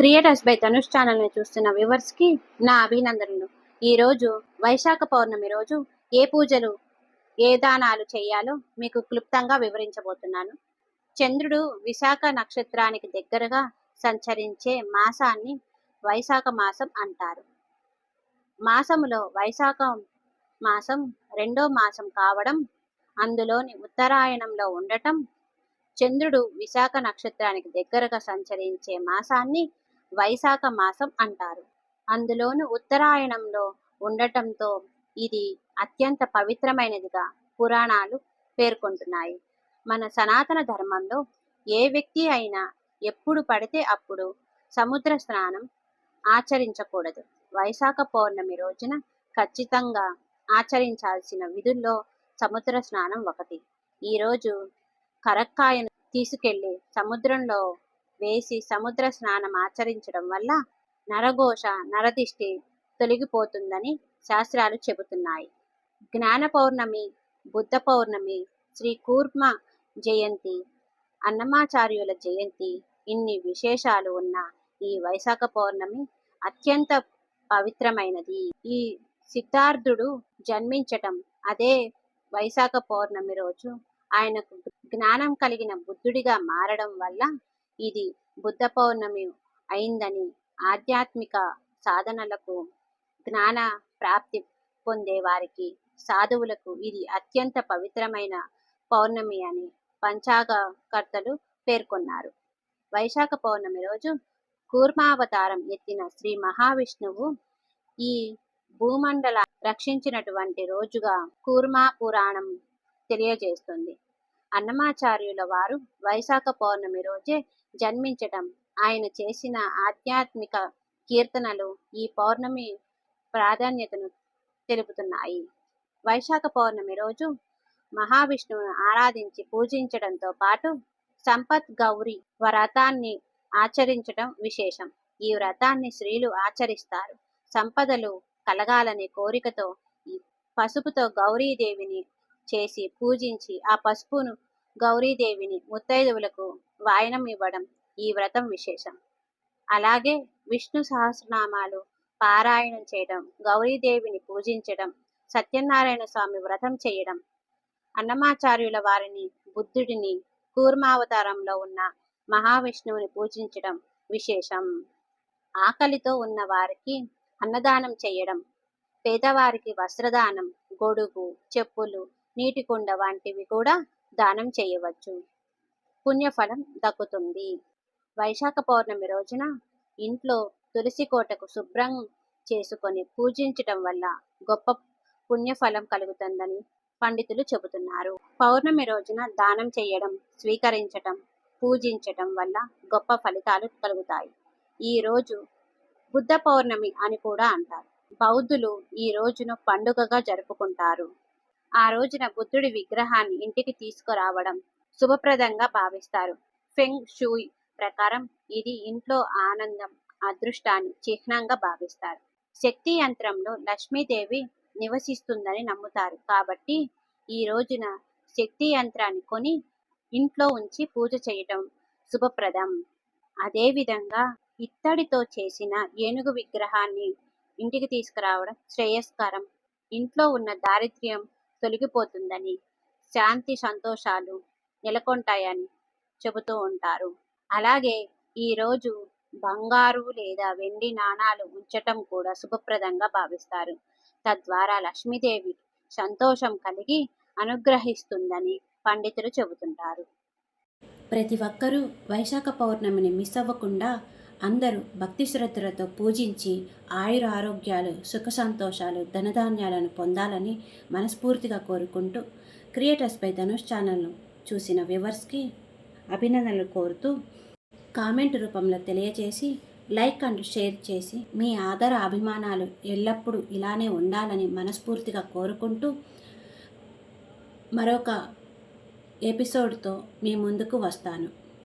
Creators by Tanush ఛానల్ని చూస్తున్న వ్యూవర్స్కి నా అభినందనలు. ఈరోజు వైశాఖ పౌర్ణమి రోజు ఏ పూజలు ఏ దానాలు చేయాలో మీకు క్లుప్తంగా వివరించబోతున్నాను. చంద్రుడు విశాఖ నక్షత్రానికి దగ్గరగా సంచరించే మాసాన్ని వైశాఖ మాసం అంటారు. మాసములో వైశాఖ మాసం రెండో మాసం కావడం అందులోని ఉత్తరాయణంలో ఉండటం చంద్రుడు విశాఖ నక్షత్రానికి దగ్గరగా సంచరించే మాసాన్ని వైశాఖ మాసం అంటారు. అందులోను ఉత్తరాయణంలో ఉండటంతో ఇది అత్యంత పవిత్రమైనదిగా పురాణాలు పేర్కొంటున్నాయి. మన సనాతన ధర్మంలో ఏ వ్యక్తి అయినా ఎప్పుడు పడితే అప్పుడు సముద్ర స్నానం ఆచరించకూడదు. వైశాఖ పౌర్ణమి రోజున ఖచ్చితంగా ఆచరించాల్సిన విధుల్లో సముద్ర స్నానం ఒకటి. ఈరోజు కరక్కాయను తీసుకెళ్ళి సముద్రంలో వేసి సముద్ర స్నానం ఆచరించడం వల్ల నరఘోష నరదిష్టి తొలగిపోతుందని శాస్త్రాలు చెబుతున్నాయి. జ్ఞాన పౌర్ణమి బుద్ధ పౌర్ణమి శ్రీ కూర్మ జయంతి అన్నమాచార్యుల జయంతి ఇన్ని విశేషాలు ఉన్న ఈ వైశాఖ పౌర్ణమి అత్యంత పవిత్రమైనది. ఈ సిద్ధార్థుడు జన్మించటం అదే వైశాఖ పౌర్ణమి రోజు ఆయనకు జ్ఞానం కలిగిన బుద్ధుడిగా మారడం వల్ల ఇది బుద్ధ పౌర్ణమి అయిందని ఆధ్యాత్మిక సాధనలకు జ్ఞాన ప్రాప్తి పొందే వారికి సాధువులకు ఇది అత్యంత పవిత్రమైన పౌర్ణమి అని పంచాగకర్తలు పేర్కొన్నారు. వైశాఖ పౌర్ణమి రోజు కూర్మావతారం ఎత్తిన శ్రీ మహావిష్ణువు ఈ భూమండల రక్షించినటువంటి రోజుగా కూర్మా పురాణం తెలియజేస్తుంది. అన్నమాచార్యుల వారు వైశాఖ పౌర్ణమి రోజే జన్మించటం. ఆయన చేసిన ఆధ్యాత్మిక కీర్తనలు ఈ పౌర్ణమి ప్రాధాన్యతను తెలుపుతున్నాయి. వైశాఖ పౌర్ణమి రోజు మహావిష్ణువును ఆరాధించి పూజించడంతో పాటు సంపత్ గౌరి వ్రతాన్ని ఆచరించడం విశేషం. ఈ వ్రతాన్ని స్త్రీలు ఆచరిస్తారు. సంపదలు కలగాలనే కోరికతో పసుపుతో గౌరీదేవిని చేసి పూజించి ఆ పసుపును గౌరీదేవిని ముత్తైదువులకు వాయనం ఇవ్వడం ఈ వ్రతం విశేషం. అలాగే విష్ణు సహస్రనామాలు పారాయణం చేయడం గౌరీదేవిని పూజించడం సత్యనారాయణ స్వామి వ్రతం చేయడం. అన్నమాచార్యుల వారిని బుద్ధుడిని కూర్మావతారంలో ఉన్న మహావిష్ణువుని పూజించడం విశేషం. ఆకలితో ఉన్న వారికి అన్నదానం చేయడం పేదవారికి వస్త్రదానం గొడుగు చెప్పులు నీటి కుండ వంటివి కూడా దానం చేయవచ్చు. పుణ్యఫలం దక్కుతుంది. వైశాఖ పౌర్ణమి రోజున ఇంట్లో తులసి కోటకు శుభ్రం చేసుకొని పూజించటం వల్ల గొప్ప పుణ్యఫలం కలుగుతుందని పండితులు చెబుతున్నారు. పౌర్ణమి రోజున దానం చేయడం స్వీకరించటం పూజించటం వల్ల గొప్ప ఫలితాలు కలుగుతాయి. ఈ రోజు బుద్ధ పౌర్ణమి అని కూడా అంటారు. బౌద్ధులు ఈ రోజును పండుగగా జరుపుకుంటారు. ఆ రోజున బుద్ధుడి విగ్రహాన్ని ఇంటికి తీసుకురావడం శుభప్రదంగా భావిస్తారు. ఫెంగ్ షూయ్ ప్రకారం ఇది ఇంట్లో ఆనందం అదృష్టాన్ని చిహ్నంగా భావిస్తారు. శక్తి యంత్రంలో లక్ష్మీదేవి నివసిస్తుందని నమ్ముతారు. కాబట్టి ఈ రోజున శక్తి యంత్రాన్ని కొని ఇంట్లో ఉంచి పూజ చేయటం శుభప్రదం. అదేవిధంగా ఇత్తడితో చేసిన ఏనుగు విగ్రహాన్ని ఇంటికి తీసుకురావడం శ్రేయస్కరం. ఇంట్లో ఉన్న దారిద్ర్యం తొలగిపోతుందని శాంతి సంతోషాలు నెలకొంటాయని చెబుతూ ఉంటారు. అలాగే ఈరోజు బంగారు లేదా వెండి నాణాలు ఉంచటం కూడా శుభప్రదంగా భావిస్తారు. తద్వారా లక్ష్మీదేవి సంతోషం కలిగి అనుగ్రహిస్తుందని పండితులు చెబుతుంటారు. ప్రతి ఒక్కరూ వైశాఖ పౌర్ణమిని మిస్ అవ్వకుండా అందరూ భక్తి శ్రద్ధలతో పూజించి ఆయుర ఆరోగ్యాలు సుఖ సంతోషాలు ధనధాన్యాలను పొందాలని మనస్ఫూర్తిగా కోరుకుంటూ క్రియేటర్స్పై ధనుష్ ఛానల్ను చూసిన వ్యూవర్స్కి అభినందనలు కోరుతూ కామెంట్ రూపంలో తెలియజేసి లైక్ అండ్ షేర్ చేసి మీ ఆదర అభిమానాలు ఎల్లప్పుడూ ఇలానే ఉండాలని మనస్ఫూర్తిగా కోరుకుంటూ మరొక ఎపిసోడ్తో మీ ముందుకు వస్తాను.